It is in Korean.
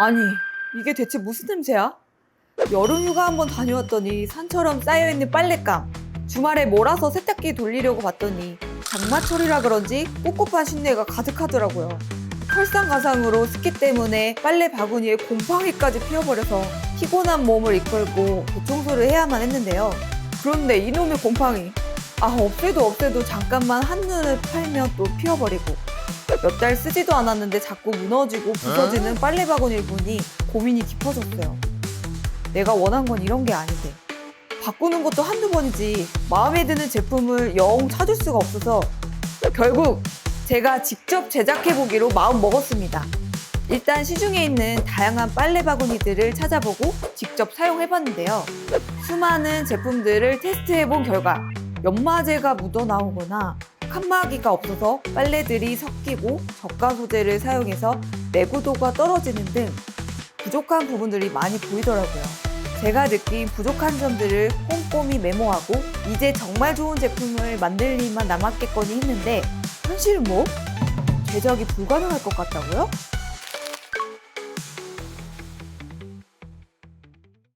아니, 이게 대체 무슨 냄새야? 여름 휴가 한번 다녀왔더니 산처럼 쌓여있는 빨랫감. 주말에 몰아서 세탁기 돌리려고 봤더니 장마철이라 그런지 꿉꿉한 신내가 가득하더라고요. 설상가상으로 습기 때문에 빨래 바구니에 곰팡이까지 피어버려서 피곤한 몸을 이끌고 대청소를 해야만 했는데요. 그런데 이놈의 곰팡이. 아, 없애도 없애도 잠깐만 한눈을 팔면 또 피어버리고 몇 달 쓰지도 않았는데 자꾸 무너지고 부서지는 빨래 바구니를 보니 고민이 깊어졌어요. 내가 원한 건 이런 게 아닌데. 바꾸는 것도 한두 번이지 마음에 드는 제품을 영 찾을 수가 없어서 결국 제가 직접 제작해보기로 마음 먹었습니다. 일단 시중에 있는 다양한 빨래 바구니들을 찾아보고 직접 사용해봤는데요. 수많은 제품들을 테스트해본 결과 연마제가 묻어나오거나 칸막이가 없어서 빨래들이 섞이고 저가 소재를 사용해서 내구도가 떨어지는 등 부족한 부분들이 많이 보이더라고요. 제가 느낀 부족한 점들을 꼼꼼히 메모하고 이제 정말 좋은 제품을 만들 일만 남았겠거니 했는데 현실은 뭐? 제작이 불가능할 것 같다고요?